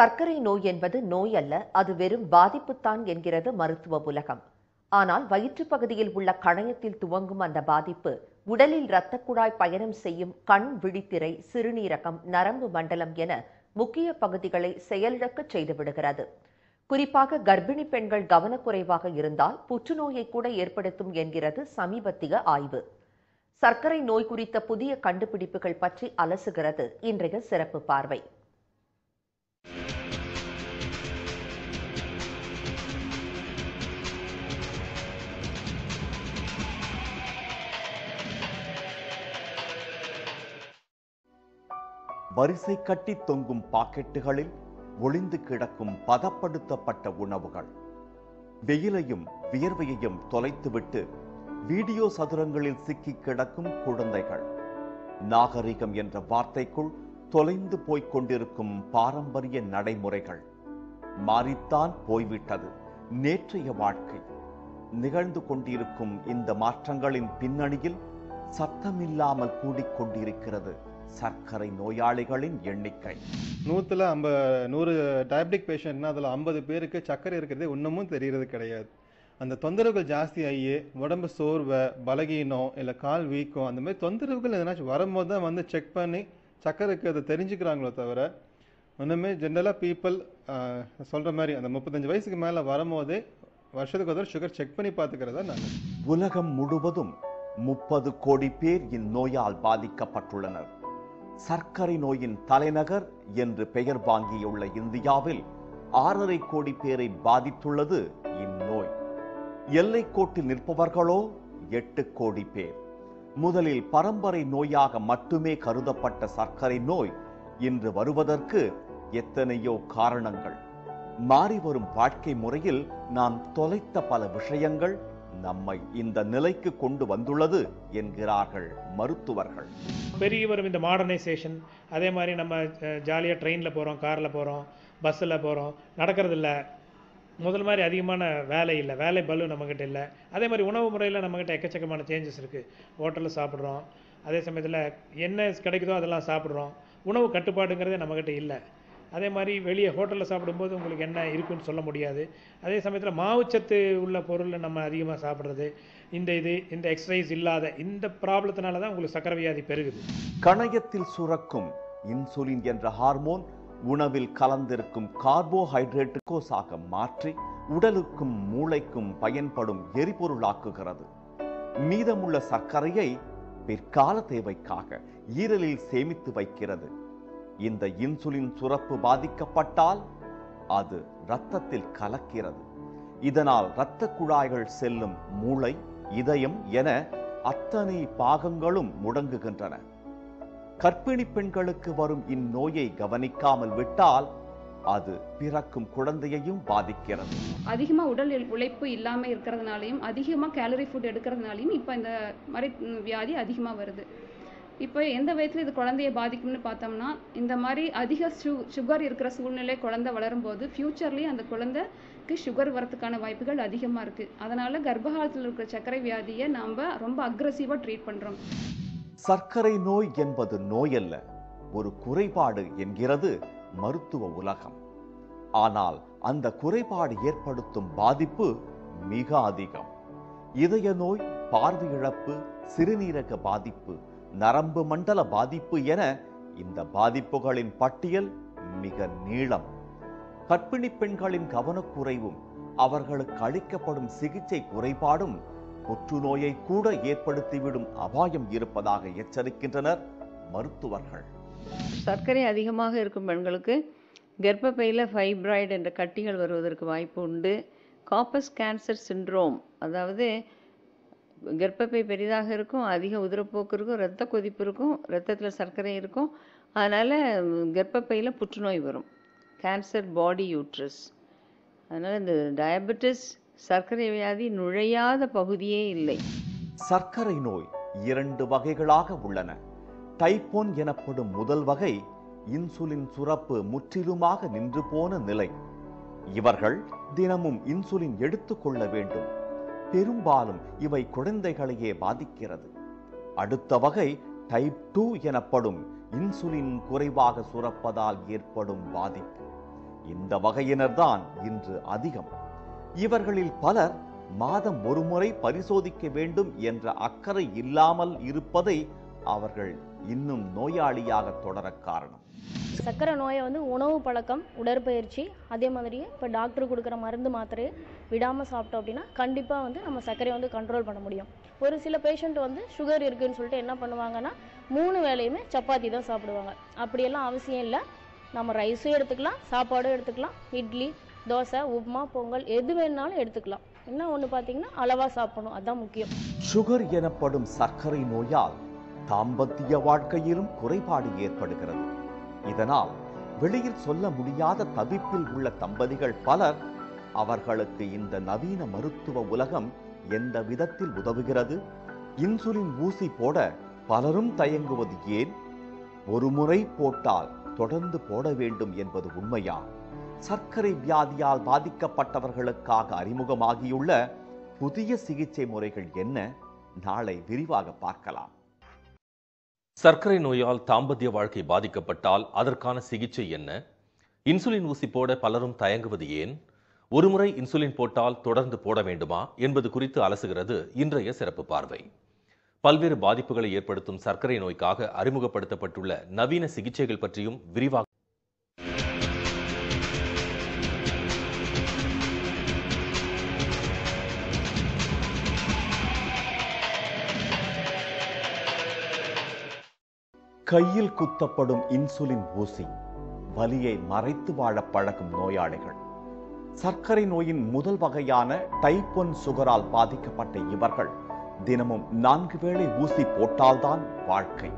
சர்க்கரை நோய் என்பது நோய் அல்ல அது வெறும் பாதிப்புத்தான் என்கிறது மருத்துவ உலகம். ஆனால் வயிற்றுப் பகுதியில் உள்ள கணையத்தில் துவங்கும் அந்த பாதிப்பு உடலில் இரத்தக் குழாய் பயணம் செய்யும் கண் விழித்திரை சிறுநீரகம் நரம்பு மண்டலம் என முக்கிய பகுதிகளை செயலிழக்கச் செய்துவிடுகிறது. குறிப்பாக கர்ப்பிணி பெண்கள் கவனக்குறைவாக இருந்தால் புற்றுநோயை கூட ஏற்படுத்தும் என்கிறது சமீபத்திய ஆய்வு. சர்க்கரை நோய் குறித்த புதிய கண்டுபிடிப்புகள் பற்றி அலசுகிறது இன்றைய சிறப்பு பார்வை. வரிசை கட்டி தொங்கும் பாக்கெட்டுகளில் ஒளிந்து கிடக்கும் பதப்படுத்தப்பட்ட உணவுகள். வெயிலையும் வியர்வையையும் தொலைத்துவிட்டு வீடியோ சதுரங்களில் சிக்கி கிடக்கும் குழந்தைகள். நாகரிகம் என்ற வார்த்தைக்குள் தொலைந்து போய்க் கொண்டிருக்கும் பாரம்பரிய நடைமுறைகள். மாறித்தான் போய்விட்டது நேற்றைய வாழ்க்கை. நிகழ்ந்து கொண்டிருக்கும் இந்த மாற்றங்களின் பின்னணியில் சத்தமில்லாமல் கூடிக்கொண்டிருக்கிறது சர்க்கரை நோயாளிகளின் எண்ணிக்கை. நூற்றுல ஐம்ப நூறு டயபெட்டிக் பேஷண்ட்னா அதில் ஐம்பது பேருக்கு சர்க்கரை இருக்கிறதே இன்னமும் தெரியறது கிடையாது. அந்த தொந்தரவுகள் ஜாஸ்தி ஆகி உடம்பு சோர்வை பலகீனம் இல்லை கால் வீக்கம் அந்த மாதிரி தொந்தரவுகள் எதனாச்சும் வரும்போது தான் வந்து செக் பண்ணி சர்க்கரை இருக்கிறத தெரிஞ்சுக்கிறாங்களோ தவிர இன்னுமே ஜென்ரலாக பீப்புள் சொல்கிற மாதிரி அந்த முப்பத்தஞ்சு வயசுக்கு மேலே வரும்போதே வருஷத்துக்கு ஒரு தடவை சுகர் செக் பண்ணி பார்த்துக்கிறதா நல்லது. உலகம் முழுவதும் முப்பது கோடி பேர் இந்நோயால் பாதிக்கப்பட்டுள்ளனர். சர்க்கரை நோயின் தலைநகர் என்று பெயர் வாங்கியுள்ள இந்தியாவில் ஆறரை கோடி பேரை பாதித்துள்ளது இந்நோய். எல்லை கோட்டில் நிற்பவர்களோ எட்டு கோடி பேர். முதலில் பரம்பரை நோயாக மட்டுமே கருதப்பட்ட சர்க்கரை நோய் இன்று வருவதற்கு எத்தனையோ காரணங்கள். மாறி வரும் வாழ்க்கை முறையில் நாம் தொலைத்த பல விஷயங்கள் நம்மை இந்த நிலைக்கு கொண்டு வந்துள்ளது என்கிறார்கள் மருத்துவர்கள். பெருகி வரும் இந்த மாடர்னைசேஷன் அதே மாதிரி நம்ம ஜாலியாக ட்ரெயினில் போகிறோம் காரில் போகிறோம் பஸ்ஸில் போகிறோம் நடக்கிறது இல்லை. முதல் மாதிரி அதிகமான வேலை இல்லை. வேலை பலு நம்மக்கிட்ட இல்லை. அதே மாதிரி உணவு முறையில் நம்மக்கிட்ட எக்கச்சக்கமான சேஞ்சஸ் இருக்குது ஹோட்டலில் சாப்பிட்றோம். அதே சமயத்தில் என்ன கிடைக்குதோ அதெல்லாம் சாப்பிட்றோம். உணவு கட்டுப்பாடுங்கிறதே நம்மக்கிட்ட இல்லை. அதே மாதிரி வெளியே ஹோட்டலில் சாப்பிடும்போது உங்களுக்கு என்ன இருக்குன்னு சொல்ல முடியாது. அதே சமயத்தில் மாவுச்சத்து உள்ள பொருளை நம்ம அதிகமாக சாப்பிட்றது இந்த இது இந்த எக்ஸசைஸ் இல்லாத இந்த ப்ராப்ளத்தினால தான் உங்களுக்கு சக்கரை வியாதி பெருகுது. கணையத்தில் சுரக்கும் இன்சுலின் என்ற ஹார்மோன் உணவில் கலந்திருக்கும் கார்போஹைட்ரேட்டுக்கோஸாக மாற்றி உடலுக்கும் மூளைக்கும் பயன்படும் எரிபொருளாக்குகிறது. மீதமுள்ள சர்க்கரையை பிற்கால தேவைக்காக ஈரலில் சேமித்து வைக்கிறது. இந்த இன்சுலின் சுரப்பு பாதிக்கப்பட்டால் அது இரத்தத்தில் கலக்கிறது. இதனால் இரத்த குழாய்கள் செல்லும் மூளை இதயம் என அத்தனை பாகங்களும் முடங்குகின்றன. கர்ப்பிணி பெண்களுக்கு வரும் இந்நோயை கவனிக்காமல் விட்டால் அது பிறக்கும் குழந்தையையும் பாதிக்கிறது. அதிகமா உடல் உழைப்பு இல்லாமல் இருக்கிறதுனாலையும் அதிகமா கேலரி ஃபுட் எடுக்கிறதுனாலையும் இப்ப இந்த மாதிரி வியாதி அதிகமா வருது. இப்போ எந்த வயதில் இது குழந்தைய பாதிக்கும்னு பார்த்தோம்னா இந்த மாதிரி அதிக சு சுகர் இருக்கிற சூழ்நிலை குழந்தை வளரும்போது ஃப்யூச்சர்லேயும் அந்த குழந்தைக்கு சுகர் வரதுக்கான வாய்ப்புகள் அதிகமாக இருக்குது அதனால் கர்ப்பகாலத்தில் இருக்கிற சர்க்கரை வியாதியை நாம் ரொம்ப அக்ரஸிவாக ட்ரீட் பண்ணுறோம் சர்க்கரை நோய் என்பது நோயல்ல ஒரு குறைபாடு என்கிறது மருத்துவ உலகம். ஆனால் அந்த குறைபாடு ஏற்படுத்தும் பாதிப்பு மிக அதிகம். இதய நோய் பார்வை இழப்பு சிறுநீரக பாதிப்பு நரம்பு மண்டல பாதிப்பு என இந்த பாதிப்புகளின் பட்டியல் மிக நீளம். கர்ப்பிணி பெண்களின் கவனக்குறைவும் அவர்களுக்கு அளிக்கப்படும் சிகிச்சை குறைபாடும் புற்றுநோயை கூட ஏற்படுத்திவிடும் அபாயம் இருப்பதாக எச்சரிக்கின்றனர் மருத்துவர்கள். சர்க்கரை அதிகமாக இருக்கும் பெண்களுக்கு கர்ப்பப்பையில் ஃபைப்ராய்டு என்ற கட்டிகள் வருவதற்கு வாய்ப்பு உண்டு. காப்பஸ் கேன்சர் சிண்ட்ரோம் அதாவது கர்ப்பப்பை பெரிதாக இருக்கும் அதிக உதிரப்போக்கு இருக்கும் இரத்த கொதிப்பு இருக்கும் ரத்தத்தில் சர்க்கரை இருக்கும். அதனால் கர்ப்பப்பையில் புற்றுநோய் வரும். கேன்சர் பாடி யூட்ரஸ் அதனால் இந்த டயபெட்டிஸ் சர்க்கரை வியாதி நுழையாத பகுதியே இல்லை. சர்க்கரை நோய் இரண்டு வகைகளாக உள்ளன. டைப்போன் எனப்படும் முதல் வகை இன்சுலின் சுரப்பு முற்றிலுமாக நின்று போன நிலை. இவர்கள் தினமும் இன்சுலின் எடுத்துக்கொள்ள வேண்டும். பெரும்பாலும் இவை குழந்தைகளையே பாதிக்கிறது. அடுத்த வகை டைப் டூ எனப்படும் இன்சுலின் குறைவாக சுரப்பதால் ஏற்படும் பாதிப்பு. இந்த வகையினர்தான் இன்று அதிகம். இவர்களில் பலர் மாதம் ஒருமுறை பரிசோதிக்க வேண்டும் என்ற அக்கறை இல்லாமல் இருப்பதை அவர்கள் இன்னும் நோயாளியாக தொடர காரணம். சர்க்கரை நோயை வந்து உணவு பழக்கம் உடற்பயிற்சி அதே மாதிரியே இப்போ டாக்டர் கொடுக்குற மருந்து மாத்திரையை விடாமல் சாப்பிட்டோம் அப்படின்னா கண்டிப்பாக வந்து நம்ம சர்க்கரையை வந்து கண்ட்ரோல் பண்ண முடியும். ஒரு சில பேஷண்ட் வந்து சுகர் இருக்குதுன்னு சொல்லிட்டு என்ன பண்ணுவாங்கன்னா மூணு வேலையுமே சப்பாத்தி தான் சாப்பிடுவாங்க. அப்படியெல்லாம் அவசியம் இல்லை. நம்ம ரைஸும் எடுத்துக்கலாம் சாப்பாடும் எடுத்துக்கலாம் இட்லி தோசை உப்புமா பொங்கல் எது வேணுனாலும் எடுத்துக்கலாம். என்ன ஒன்று பார்த்தீங்கன்னா அளவாக சாப்பிடணும் அதுதான் முக்கியம். சுகர் எனப்படும் சர்க்கரை நோயால் தாம்பத்திய வாழ்க்கையிலும் குறைபாடு ஏற்படுகிறது. இதனால் வெளியில் சொல்ல முடியாத தவிப்பில் உள்ள தம்பதிகள் பலர் அவர்களுக்கு இந்த நவீன மருத்துவ உலகம் எந்த விதத்தில் உதவுகிறது? இன்சுலின் ஊசி போட பலரும் தயங்குவது ஏன்? ஒரு முறை போட்டால் தொடர்ந்து போட வேண்டும் என்பது உண்மையா? சர்க்கரை வியாதியால் பாதிக்கப்பட்டவர்களுக்காக அறிமுகமாகியுள்ள புதிய சிகிச்சை முறைகள் என்ன? நாளை விரிவாக பார்க்கலாம். சர்க்கரை நோயால் தாம்பத்திய வாழ்க்கை பாதிக்கப்பட்டால் அதற்கான சிகிச்சை என்ன? இன்சுலின் ஊசி போட பலரும் தயங்குவது ஏன்? ஒருமுறை இன்சுலின் போட்டால் தொடர்ந்து போட வேண்டுமா? என்பது குறித்து அலசுகிறது இன்றைய சிறப்பு பார்வை. பல்வேறு பாதிப்புகளை ஏற்படுத்தும் சர்க்கரை நோய்க்காக அறிமுகப்படுத்தப்பட்டுள்ள நவீன சிகிச்சைகள் பற்றியும் விரிவாக கையில் குத்தப்படும் இன்சுலின் ஊசி வலியை மறைத்து வாழ பழகும் நோயாளிகள். சர்க்கரை நோயின் முதல் வகையான டைப் ஒன் சுகரால் பாதிக்கப்பட்ட இவர்கள் தினமும் நான்கு வேளை ஊசி போட்டால்தான் வாழ்க்கை.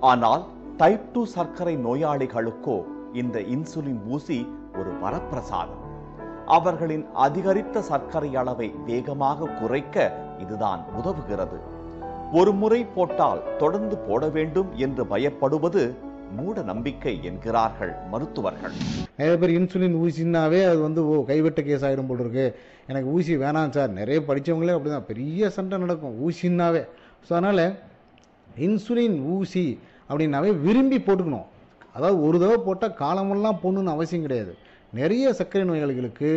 ஆனால் டைப் டூ சர்க்கரை நோயாளிகளுக்கோ இந்த இன்சுலின் ஊசி ஒரு வரப்பிரசாதம். அவர்களின் அதிகரித்த சர்க்கரை அளவை வேகமாக குறைக்க இதுதான் உதவுகிறது. ஒரு முறை போட்டால் தொடர்ந்து போட வேண்டும் என்று பயப்படுவது மூட நம்பிக்கை என்கிறார்கள் மருத்துவர்கள். நிறைய பேர் இன்சுலின் ஊசினாவே அது வந்து ஓ கைவிட்ட கேஸ் ஆகிடும் போல் இருக்கு. எனக்கு ஊசி வேணாம் சார். நிறைய படித்தவங்களே அப்படி தான் பெரிய சண்டை நடக்கும். ஊசின்னாவே. ஸோ அதனால் இன்சுலின் ஊசி அப்படின்னாவே விரும்பி போட்டுக்கணும். அதாவது ஒரு தடவை போட்டால் காலமெல்லாம் போடணுன்னு அவசியம் கிடையாது. நிறைய சர்க்கரை நோயாளிகளுக்கு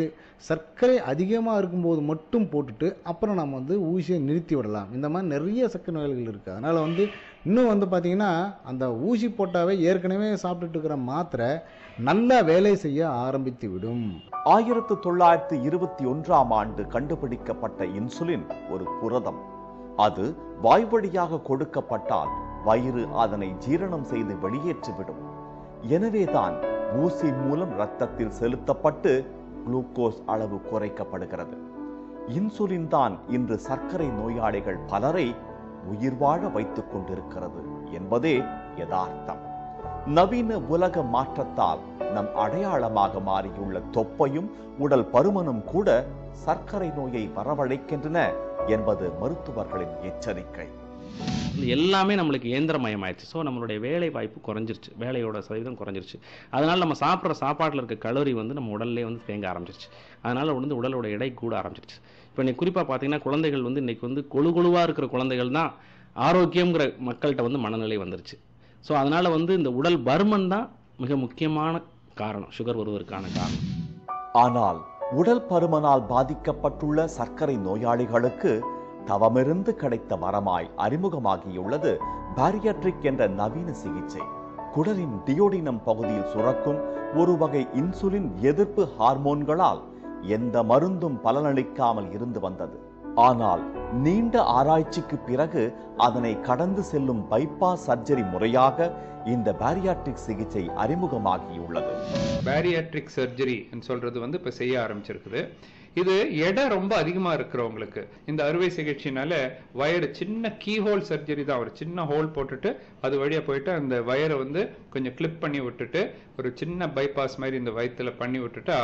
சர்க்கரை அதிகமாக இருக்கும்போது மட்டும் போட்டுட்டு அப்புறம் நம்ம வந்து ஊசியை நிறுத்தி விடலாம். இந்த மாதிரி நிறைய சர்க்கரை நோயாளிகள் இருக்குது அதனால் வந்து இன்னும் வந்து பார்த்திங்கன்னா அந்த ஊசி போட்டாவே ஏற்கனவே சாப்பிட்டுட்டு இருக்கிற மாத்திரை நல்லா வேலை செய்ய ஆரம்பித்து விடும். ஆயிரத்து தொள்ளாயிரத்து இருபத்தி ஒன்றாம் ஆண்டு கண்டுபிடிக்கப்பட்ட இன்சுலின் ஒரு புரதம். அது வாய் வழியாக கொடுக்கப்பட்டால் வயிறு அதனை ஜீரணம் செய்து வெளியேற்றிவிடும். எனவேதான் ஊசி மூலம் ரத்தத்தில் செலுத்தப்பட்டு குளுக்கோஸ் அளவு குறைக்கப்படுகிறது. இன்சுலின் தான் இன்று சர்க்கரை நோயாளிகள் பலரை உயிர் வாழ வைத்துக் கொண்டிருக்கிறது என்பதே யதார்த்தம். நவீன உலக மாற்றத்தால் நம் அடையாளமாக மாறியுள்ள தொப்பையும் உடல் பருமனும் கூட சர்க்கரை நோயை வரவழைக்கின்றன என்பது மருத்துவர்களின் எச்சரிக்கை. எல்லாமே நம்மளுக்கு இயந்திரமயமாயிடுச்சு. ஸோ நம்மளுடைய வேலை வாய்ப்பு குறைஞ்சிருச்சு. வேலையோட சதவீதம் குறைஞ்சிருச்சு. அதனால் நம்ம சாப்பிட்ற சாப்பாட்டில் இருக்க கலோரி வந்து நம்ம உடல்லே வந்து தேங்க ஆரம்பிச்சிருச்சு. அதனால் வந்து உடலோட எடை கூட ஆரம்பிச்சிருச்சு. இப்போ இன்னைக்கு குறிப்பாக பார்த்தீங்கன்னா குழந்தைகள் வந்து இன்னைக்கு வந்து கொழு கொழுவாக இருக்கிற குழந்தைகள் தான் ஆரோக்கியங்கிற மக்கள்கிட்ட வந்து மனநிலை வந்துருச்சு. ஸோ அதனால் வந்து இந்த உடல் பருமன் தான் மிக முக்கியமான காரணம். சுகர் வருவதற்கான காரணம். ஆனால் உடல் பருமனால் பாதிக்கப்பட்டுள்ள சர்க்கரை நோயாளிகளுக்கு தவமிருந்து கிடைத்த வரமாய் அறிமுகமாகியுள்ளது பாரியாட்ரிக் என்ற நவீன சிகிச்சை. குடலின் டியோடினம் பகுதியில் சுரக்கும் ஒரு வகை இன்சுலின் எதிர்ப்பு ஹார்மோன்களால் எந்த மருந்தும் பலனளிக்காமல் இருந்து வந்தது. ஆனால் நீண்ட ஆராய்ச்சிக்கு பிறகு அதனை கடந்து செல்லும் பைபாஸ் சர்ஜரி முறையாக இந்த பேரியாட்ரிக் சிகிச்சை அறிமுகமாகியுள்ளது. பேரியாட்ரிக் சர்ஜரி சொல்றது வந்து இப்போ செய்ய ஆரம்பிச்சிருக்குது. இது எடை ரொம்ப அதிகமாக இருக்கிறவங்களுக்கு. இந்த அறுவை சிகிச்சைனால வயர் சின்ன கீஹோல் சர்ஜரி தான். ஒரு சின்ன ஹோல் போட்டுட்டு அது வழியாக போயிட்டு அந்த வயரை வந்து கொஞ்சம் கிளிப் பண்ணி விட்டுட்டு ஒரு சின்ன பைபாஸ் மாதிரி இந்த வயத்தில் பண்ணி விட்டுட்டா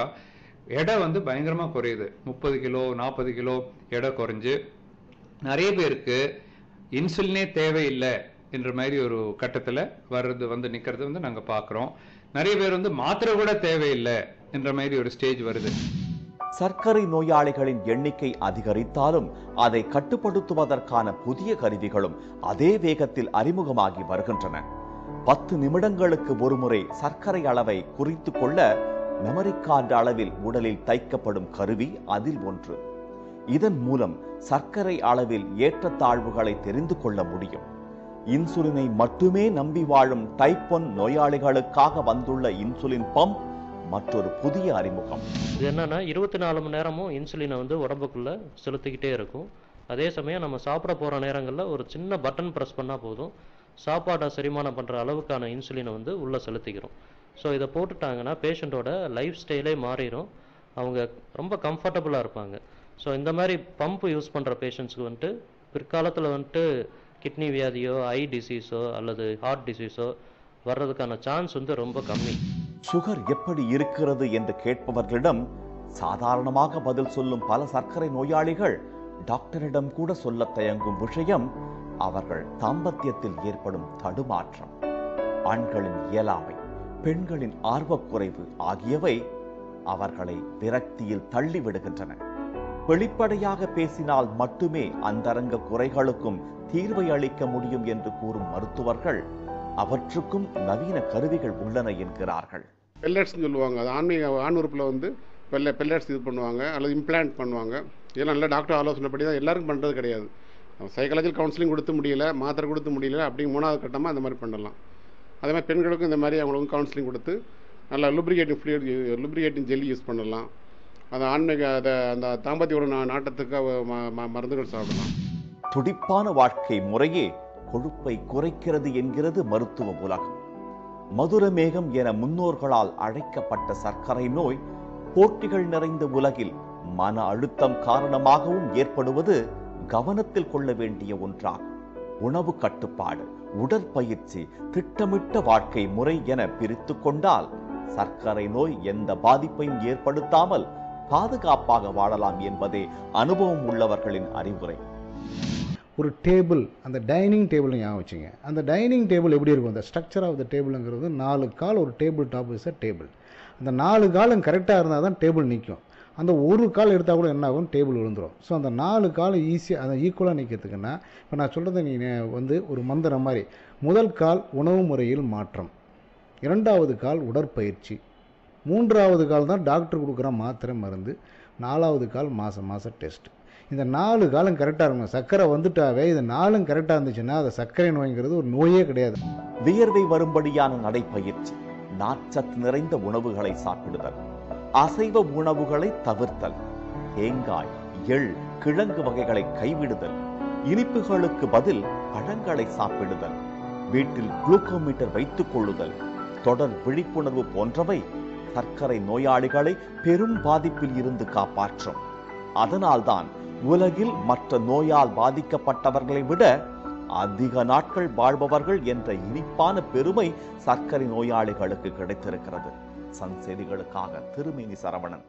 எடை வந்து பயங்கரமாக குறையுது. முப்பது கிலோ நாற்பது கிலோ எடை குறைஞ்சு. நிறைய பேருக்கு இன்சுலினே தேவையில்லை என்ற மாதிரி ஒரு கட்டத்தில் வர்றது வந்து நிற்கிறது வந்து நாங்கள் பார்க்குறோம். நிறைய பேர் வந்து மாத்திரை கூட தேவையில்லை என்ற மாதிரி ஒரு ஸ்டேஜ் வருது. சர்க்கரை நோயாளிகளின் எண்ணிக்கை அதிகரித்தாலும் அதை கட்டுப்படுத்துவதற்கான புதிய கருவிகளும் அதே வேகத்தில் அறிமுகமாகி வருகின்றன. பத்து நிமிடங்களுக்கு ஒருமுறை சர்க்கரை அளவை குறித்து கொள்ள மெமரி கார்டு அளவில் உடலில் தைக்கப்படும் கருவி அதில் ஒன்று. இதன் மூலம் சர்க்கரை அளவில் ஏற்றத்தாழ்வுகளை தெரிந்து கொள்ள முடியும். இன்சுலினை மட்டுமே நம்பி வாழும் டைப் ஒன் நோயாளிகளுக்காக வந்துள்ள இன்சுலின் பம்ப் மற்றொரு புதிய அறிமுகம். இது என்னன்னா இருபத்தி நாலு மணி நேரமும் இன்சுலினை வந்து உடம்புக்குள்ள செலுத்திக்கிட்டே இருக்கும். அதே சமயம் நம்ம சாப்பிட போகிற நேரங்களில் ஒரு சின்ன பட்டன் ப்ரெஸ் பண்ணால் போதும். சாப்பாடை செரிமானம் பண்ணுற அளவுக்கான இன்சுலினை வந்து உள்ளே செலுத்திக்கிறோம். ஸோ இதை போட்டுட்டாங்கன்னா பேஷண்ட்டோட லைஃப் ஸ்டைலே மாறிடும் அவங்க ரொம்ப கம்ஃபர்டபுளாக இருப்பாங்க. ஸோ இந்த மாதிரி பம்ப் யூஸ் பண்ணுற பேஷண்ட்ஸ்க்கு வந்துட்டு பிற்காலத்தில் வந்துட்டு கிட்னி வியாதியோ ஐ டிசீஸோ அல்லது ஹார்ட் டிசீஸோ வர்றதுக்கான சான்ஸ் வந்து ரொம்ப கம்மி. சுகர் எப்படி இருக்கிறது என்று கேட்பவர்களிடம் சாதாரணமாக பதில் சொல்லும் பல சர்க்கரை நோயாளிகள் டாக்டரிடம் கூட சொல்ல தயங்கும் விஷயம் அவர்கள் தாம்பத்தியத்தில் ஏற்படும் தடுமாற்றம். ஆண்களின் இயலாமை பெண்களின் ஆர்வக்குறைவு ஆகியவை அவர்களை விரக்தியில் தள்ளிவிடுகின்றன. வெளிப்படையாக பேசினால் மட்டுமே அந்தரங்க குறைகளுக்கும் தீர்வை அளிக்க முடியும் என்று கூறும் மருத்துவர்கள் அவற்றுக்கும் நவீன கருவிகள் உள்ளன என்கிறார்கள். பெல்லட்ஸ்னு சொல்லுவாங்க. அது ஆன்மீக ஆண் உறுப்பில் வந்து பெல்ல பெல்லட்ஸ் இது பண்ணுவாங்க அல்லது இம்ப்ளான்ட் பண்ணுவாங்க. இதெல்லாம் நல்ல டாக்டர் ஆலோசனைப்படி தான் எல்லாருக்கும் பண்ணுறது கிடையாது. சைக்காலஜிக்கல் கவுன்சிலிங் கொடுத்து முடியல மாத்திரை கொடுத்து முடியல அப்படி மூணாவது கட்டமாக அந்த மாதிரி பண்ணலாம். அதே மாதிரி பெண்களுக்கும் இந்த மாதிரி அவங்களுக்கும் கவுன்சிலிங் கொடுத்து நல்லா lubricating fluid lubricating jelly use பண்ணலாம். அந்த ஆன்மீக அதை அந்த தாம்பத்தியோட நாட்டத்துக்கு மருந்துகள் சாப்பிடலாம். துடிப்பான வாழ்க்கை முறையே கொழுப்பை குறைக்கிறது என்கிறது மருத்துவ உலகம். மதுரமேகம் என முன்னோர்களால் அழைக்கப்பட்ட சர்க்கரை நோய் போட்டிகள் நிறைந்த உலகில் மன அழுத்தம் காரணமாகவும் ஏற்படுவது கவனத்தில் கொள்ள வேண்டிய ஒன்றாகும். உணவு கட்டுப்பாடு உடற்பயிற்சி திட்டமிட்ட வாழ்க்கை முறை என பிரித்து கொண்டால் சர்க்கரை நோய் எந்த பாதிப்பையும் ஏற்படுத்தாமல் பாதுகாப்பாக வாழலாம் என்பதே அனுபவம் உள்ளவர்களின் அறிவுரை. ஒரு டேபிள் அந்த டைனிங் டேபிள் ஞாபகம் வச்சுங்க. அந்த டைனிங் டேபிள் எப்படி இருக்கும்? அந்த ஸ்ட்ரக்சர் ஆஃப் த டேபிளுங்கிறது நாலு கால் ஒரு table top is a table. அந்த நாலு காலும் கரெக்டாக இருந்தால் தான் டேபிள் நிற்கும் அந்த ஒரு கால் எடுத்தால் கூட என்ன ஆகும்? டேபிள் விழுந்துடும் ஸோ அந்த நாலு கால் ஈஸியாக அதை ஈக்குவலாக நிற்கிறதுக்குன்னா இப்போ நான் சொல்கிறது நீ வந்து ஒரு மந்திரம் மாதிரி முதல் கால் உணவு முறையில் மாற்றம். இரண்டாவது கால் உடற்பயிற்சி. மூன்றாவது கால் தான் டாக்டர் கொடுக்குற மாத்திரை மருந்து. நாலாவது கால் மாதம் மாதம் டெஸ்ட் இந்த நாலு காலம் கரெக்டாக இருக்கணும். சர்க்கரை வந்துட்டாவே இது நாலும் கரெக்டாக இருந்துச்சுன்னா அந்த சர்க்கரை நோய்ங்கிறது ஒரு நோயே கிடையாது. வியர்வை வரும்படியான நடைப்பயிற்சி நாச்சத்து நிறைந்த உணவுகளை சாப்பிடுதல் அசைவ உணவுகளை தவிர்த்தல் தேங்காய் எள் கிழங்கு வகைகளை கைவிடுதல் இனிப்புகளுக்கு பதில் பழங்களை சாப்பிடுதல் வீட்டில் குளுக்கோமீட்டர் வைத்துக் கொள்ளுதல் தொடர் விழிப்புணர்வு போன்றவை சர்க்கரை நோயாளிகளை பெரும் பாதிப்பில் இருந்து காப்பாற்றும். அதனால்தான் உலகில் மற்ற நோயால் பாதிக்கப்பட்டவர்களை விட அதிக நாட்கள் வாழ்பவர்கள் என்ற இனிப்பான பெருமை சர்க்கரை நோயாளிகளுக்கு கிடைத்திருக்கிறது. சன் செய்திகளுக்காக திருமேனி சரவணன்.